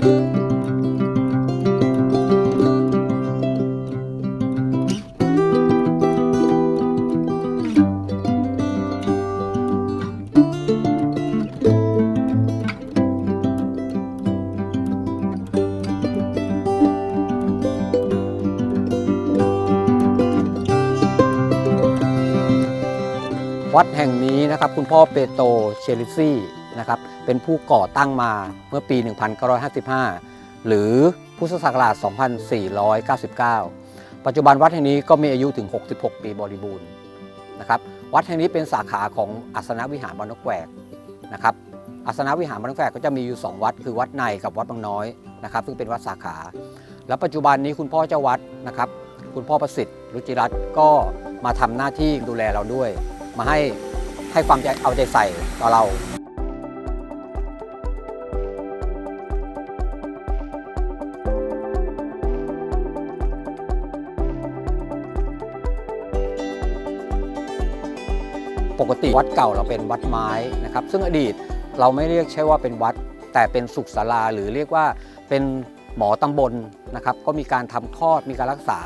วัดแห่งนี้นะครับ คุณพ่อเปโตเชลิซี่ นะครับเป็นผู้ก่อตั้งมาเมื่อปี 1955 หรือพุทธศักราช 2499 ปัจจุบันวัดแห่งนี้ก็มีอายุถึง 66 ปีบริบูรณ์นะครับวัดแห่งนี้เป็นสาขาของอัสนวิหารบานนกแวกนะครับอัสนวิหารบานนกแวกก็จะมีอยู่ 2 วัด คือวัดในกับวัดบางน้อยนะครับซึ่งเป็นวัดสาขา แล้วปัจจุบันนี้คุณพ่อเจ้าวัดนะครับคุณพ่อประสิทธิ์รุจิรัตน์ก็มาทำหน้าที่ดูแลเราด้วย มาให้ให้ความเอาใจใส่ต่อเรา ปกติวัดเก่าเราเป็นวัดไม้นะครับ ซึ่งอดีตเราไม่เรียกใช่ว่าเป็นวัด แต่เป็นสุขศาลาหรือเรียกว่าเป็นหมอตำบลนะครับ ก็มีการทำคลอดมีการรักษา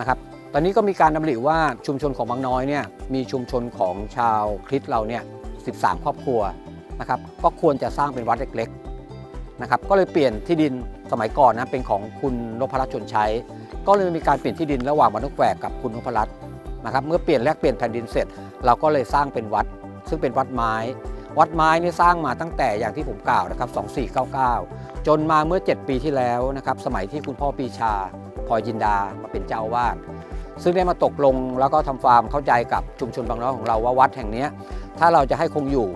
นะครับ ตอนนี้ก็มีการดำริว่าชุมชนของบางน้อยเนี่ยมีชุมชนของชาวคริสต์เราเนี่ย13 ครอบครัวนะครับก็ควรจะสร้างเป็นวัดเล็กๆนะครับก็เลยเปลี่ยนที่ดินสมัยก่อนนะเป็นของคุณนพรัตน์ชนใช้ก็เลยมีการเปลี่ยนที่ดินระหว่างวัดนกแหวกกับคุณนพรัตน์ นะครับเมื่อเปลี่ยนแลกเปลี่ยนแผ่นดินเสร็จ เราก็เลยสร้างเป็นวัด ซึ่งเป็นวัดไม้ วัดไม้นี่สร้างมาตั้งแต่อย่างที่ผมกล่าวนะครับ2499 จนมาเมื่อ 7 ปีที่แล้วนะครับสมัยที่คุณพ่อปีชาพลอยจินดามาเป็นเจ้าอาวาสซึ่งได้มาตกลงแล้วก็ทำฟาร์มเข้าใจกับชุมชนบางน้อยของเราว่าวัดแห่งนี้ถ้าเราจะให้คงอยู่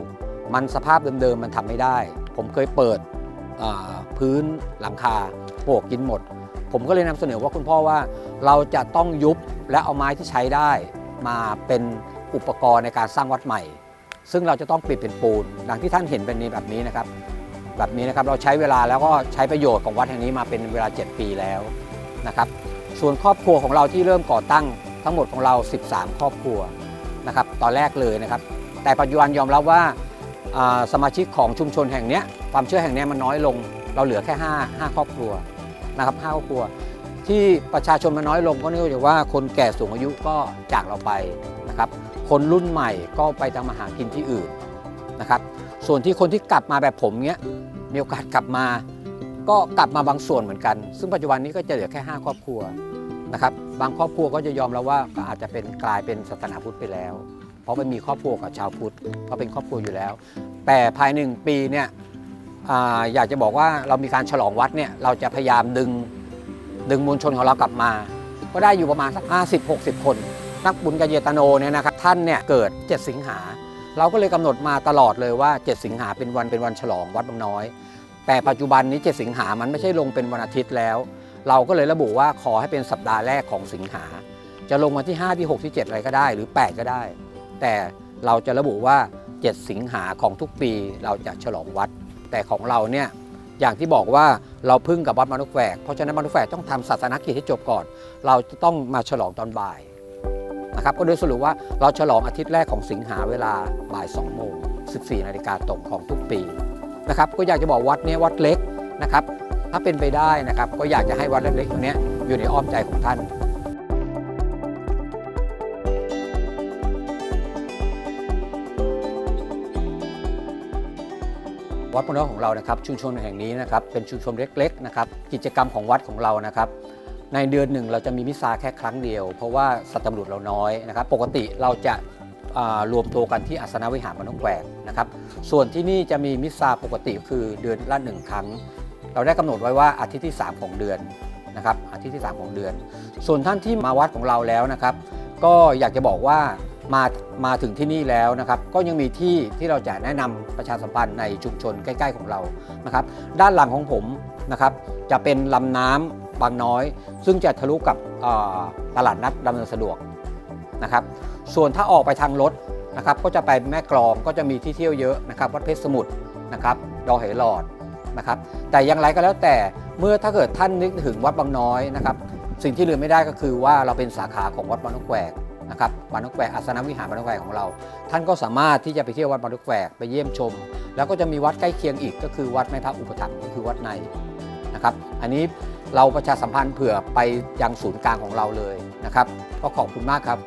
มันสภาพเดิมๆมันทำไม่ได้ ผมเคยเปิดพื้นหลังคาโปกกินหมด ผมก็เลยนำเสนอว่าคุณพ่อว่าเราจะต้องยุบและเอาไม้ที่ใช้ได้มาเป็นอุปกรณ์ในการสร้างวัดใหม่ ซึ่งเราจะต้องปิดเป็นปูนดังที่ท่านเห็นเป็นนี้แบบนี้นะครับ แบบนี้นะครับเราใช้เวลาแล้วก็ใช้ประโยชน์ของวัดแห่งนี้มาเป็นเวลา 7 ปีแล้วนะครับ ส่วนครอบครัวของเราที่เริ่มก่อตั้งทั้งหมดของเรา 13 ครอบครัวนะครับตอนแรกเลยนะครับ แต่ปัจจุบันยอมรับว่าอ่าสมาชิกของชุมชนแห่งนี้ความเชื่อแห่งนี้มันน้อยลง เราเหลือแค่ 5 5 ครอบครัว นะครับ5ครอบครัว ที่ประชาชนมันน้อยลงก็เนื่องจากว่าคนแก่สูงอายุก็จากเราไปนะครับ คนรุ่นใหม่ก็ไปทำมาหากินที่อื่นนะครับ ส่วนที่คนที่กลับมาแบบผมเนี้ยมีโอกาสกลับมา ก็กลับมาบางส่วนเหมือนกัน ซึ่งปัจจุบันนี้ก็จะเหลือแค่ 5 ครอบครัวนะครับบางครอบครัวก็จะยอมแล้วว่าก็อาจจะเป็นกลายเป็นศาสนาพุทธไปแล้ว เพราะมันมีครอบครัวกับชาวพุทธก็เป็นครอบครัวอยู่แล้ว แต่ภายหนึ่งปีเนี่ย อยากจะบอกว่าเรามีการฉลองวัดเนี่ยเราจะพยายามดึงดึงมวลชนของเรากลับมา ก็ได้อยู่ประมาณสัก50-60 คน นักบุญกบเยตโนเนี่ยนะครับท่านเนี่ยเกิด 7 สิงหา เราก็เลยกำหนดมาตลอดเลยว่า 7 สิงหาเป็นวันเป็นวันฉลองวัดบางน้อย แต่ปัจจุบันนี้ 7 สิงหามันไม่ใช่ลงเป็นวันอาทิตย์แล้ว เราก็เลยระบุว่าขอให้เป็นสัปดาห์แรกของสิงหา จะลงวันที่ 5 ที่ 6 ที่ 7 อะไรก็ได้ หรือ 8 ก็ได้ แต่เราจะระบุว่า 7 สิงหาของทุกปีเราจะฉลองวัด แต่ของเราเนี่ยอย่างที่บอกว่าเราพึ่งกับวัดมนุษย์แฝกเพราะฉะนั้นมนุษย์แฝกต้องทำศาสนกิจให้จบก่อน เราจะต้องมาฉลองตอนบ่ายนะครับก็โดยสรุปว่าเราฉลองอาทิตย์แรกของสิงหาเวลาบ่าย2โมง14นาฬิกาตรงของทุกปีนะครับก็อยากจะบอกวัดเนี้วัดเล็กนะครับถ้าเป็นไปได้นะครับก็อยากจะให้วัดเล็กๆตรงนี้อยู่ในอ้อมใจของท่าน วัดพระนรของเรานะครับชุมชนแห่งนี้นะครับเป็นชุมชนเล็กๆนะครับกิจกรรมของวัดของเรานะครับในเดือนหนึ่งเราจะมีมิสซาแค่ครั้งเดียว เพราะว่าสัตว์ตำรวจเราน้อยนะครับ ปกติเราจะรวมตัวกันที่อาสนวิหารมนกแหวกนะครับ ส่วนที่นี่จะมีมิสซาปกติคือเดือนละหนึ่งครั้ง เราได้กำหนดไว้ว่าอาทิตย์ที่ 3 ของเดือนนะครับอาทิตย์ที่ 3 ของเดือน ส่วนท่านที่มาวัดของเราแล้วนะครับ ก็อยากจะบอกว่า มามาถึงที่นี่แล้วนะครับ ก็ยังมีที่ที่เราจะแนะนำประชาสัมพันธ์ในชุมชนใกล้ ๆ ของเรานะครับ ด้านหลังของผมนะครับจะเป็นลำน้ำบางน้อย ซึ่งจะทะลุกับตลาดนัดดำเนินสะดวกนะครับ ส่วนถ้าออกไปทางรถนะครับ ก็จะไปแม่กลองก็จะมีที่เที่ยวเยอะนะครับ วัดเพชรสมุทรนะครับดอยไหหลอดนะครับ แต่อย่างไรก็แล้วแต่เมื่อถ้าเกิดท่านนึกถึงวัดบางน้อยนะครับ สิ่งที่ลืมไม่ได้ก็คือว่าเราเป็นสาขาของวัดบางนกแหวก นะครับบานนกแวกอาสนวิหารบานนกแวกของเรา ท่านก็สามารถที่จะไปเที่ยววัดบานนกแวกไปเยี่ยมชม แล้วก็จะมีวัดใกล้เคียงอีกก็คือวัดแม่พระอุปถัมภ์ก็คือวัดในนะครับอันนี้เราประชาสัมพันธ์เผื่อไปยังศูนย์กลางของเราเลยนะครับก็ขอบคุณมากครับ